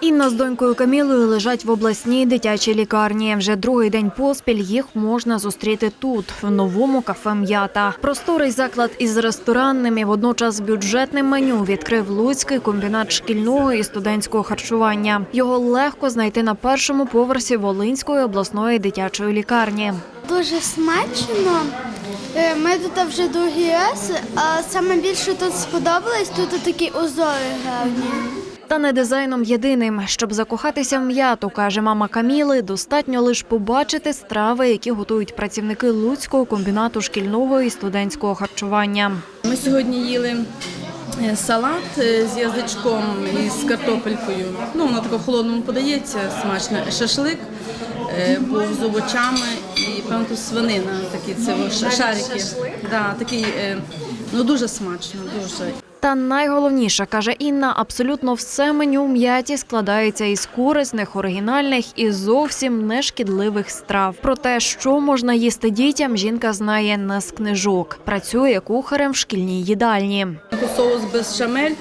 Інна з донькою Камілою лежать в обласній дитячій лікарні. Вже другий день поспіль їх можна зустріти тут, в новому кафе М'ята. Просторий заклад із ресторанним і водночас бюджетним меню відкрив Луцький комбінат шкільного і студентського харчування. Його легко знайти на першому поверсі Волинської обласної дитячої лікарні. Дуже смачно. Е, Ми тут вже другий раз, а саме більше тут сподобалось, тут такі узори гарні. Та не дизайном єдиним, щоб закохатися в м'яту, каже мама Каміли, достатньо лише побачити страви, які готують працівники Луцького комбінату шкільного і студентського харчування. Ми сьогодні їли е, салат е, з язичком і з картопелькою. Ну, воно тако в холодному подається, смачно. Шашлик е, був з овочами і певно тут свинина, такі це шарики. Да, такий, ну дуже смачно, дуже. Та найголовніше, каже Інна, абсолютно все меню м'яті складається із корисних, оригінальних і зовсім нешкідливих страв. Про те, що можна їсти дітям, жінка знає не з книжок. Працює кухарем в шкільній їдальні. Соус без шамель,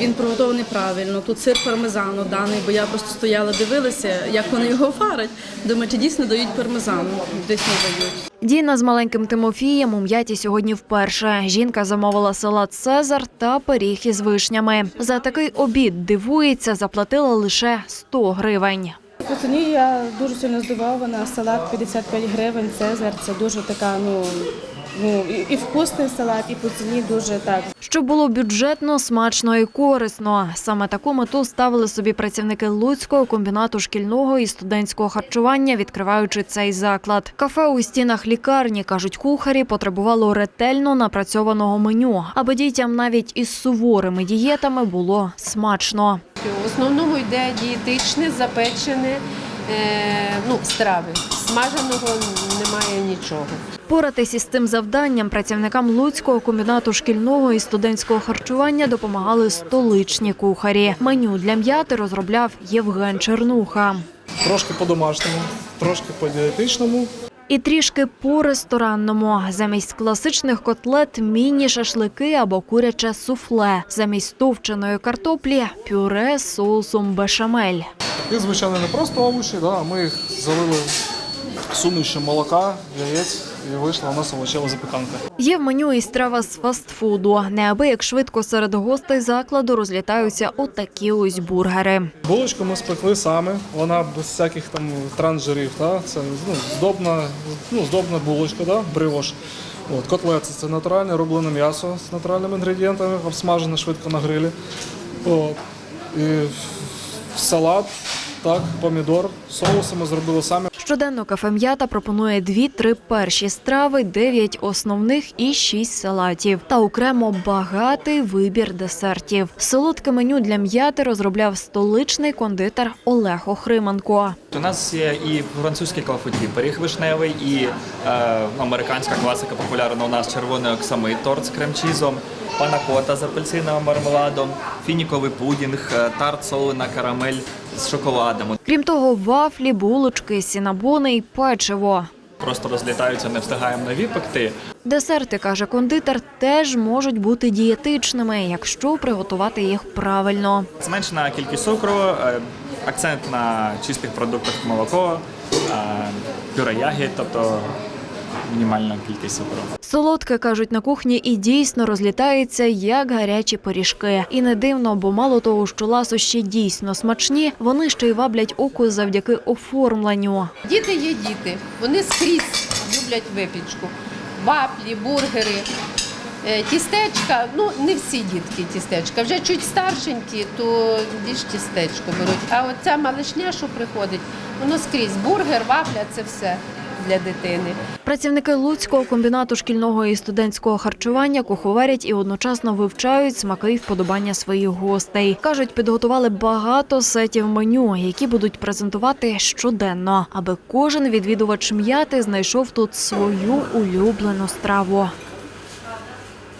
він приготований правильно. Тут сир пармезану даний, бо я просто стояла, дивилася, як вони його фарять. Думаю, чи дійсно дають пармезану, десь не дають. Діна з маленьким Тимофієм у м'яті сьогодні вперше. Жінка замовила салат Цезар та пиріг із вишнями. За такий обід дивується, заплатила лише 100 гривень. По ціні я дуже сильно здивована. Салат 55 гривень, Цезар. Це дуже така, ну, ну і, вкусний салат, і по ціні дуже так. Щоб було бюджетно, смачно і корисно. Саме таку мету ставили собі працівники Луцького комбінату шкільного і студентського харчування, відкриваючи цей заклад. Кафе у стінах лікарні, кажуть кухарі, потребувало ретельно напрацьованого меню, аби дітям навіть із суворими дієтами було смачно. В основному йде дієтичне, запечене е, ну, страви. Смаженого немає нічого. Поратись із цим завданням працівникам Луцького комбінату шкільного і студентського харчування допомагали столичні кухарі. Меню для м'яти розробляв Євген Чернуха. Трошки по-домашньому, трошки по-дієтичному. І трішки по-ресторанному. Замість класичних котлет міні-шашлики або куряче суфле. Замість товченої картоплі пюре з соусом бешамель. І, звичайно, не просто овочі, да, ми їх залили сумішем молока, яєць і вийшла у нас овочева запіканка. Є в меню і страва з фастфуду. Неабияк швидко серед гостей закладу розлітаються отакі ось бургери. Булочку ми спекли самі, вона без всяких там трансжирів. Да? Це ну, здобна, ну, здобна булочка, да? бривош. От, котлети це натуральне роблене м'ясо з натуральними інгредієнтами, обсмажене швидко на грилі. От. І салат, так, помідор, соуси ми зробили самі. Щоденно кафе «М'ята» пропонує дві-три перші страви, дев'ять основних і шість салатів. Та окремо багатий вибір десертів. Солодке меню для м'яти розробляв столичний кондитер Олег Охриманко. У нас є і французькі клафуті, пиріг вишневий, і е, американська класика популярна у нас червоний оксамит, торт з крем-чізом, панакота з апельсиновим мармеладом, фініковий пудінг, е, тарт солена карамель з шоколадом. Крім того, вафлі, булочки, сінабони й печиво. Просто розлітаються, не встигаємо нові пекти. Десерти, каже кондитер, теж можуть бути дієтичними, якщо приготувати їх правильно. Зменшена кількість цукру, е, акцент на чистих продуктах молоко, е, пюре ягід, тобто мінімальна кількість цукру. Солодке, кажуть, на кухні і дійсно розлітається, як гарячі пиріжки. І не дивно, бо мало того, що ласощі дійсно смачні, вони ще й ваблять око завдяки оформленню. Діти є діти, вони скрізь люблять випічку. Вафлі, бургери, е, тістечка. Ну, не всі дітки тістечка. Вже чуть старшенькі, то більш тістечко беруть. А оця малишня, що приходить, воно скрізь. Бургер, вафля це все для дитини. Працівники Луцького комбінату шкільного і студентського харчування куховарять і одночасно вивчають смаки й вподобання своїх гостей. кажуть, підготували багато сетів меню, які будуть презентувати щоденно, аби кожен відвідувач м'яти знайшов тут свою улюблену страву.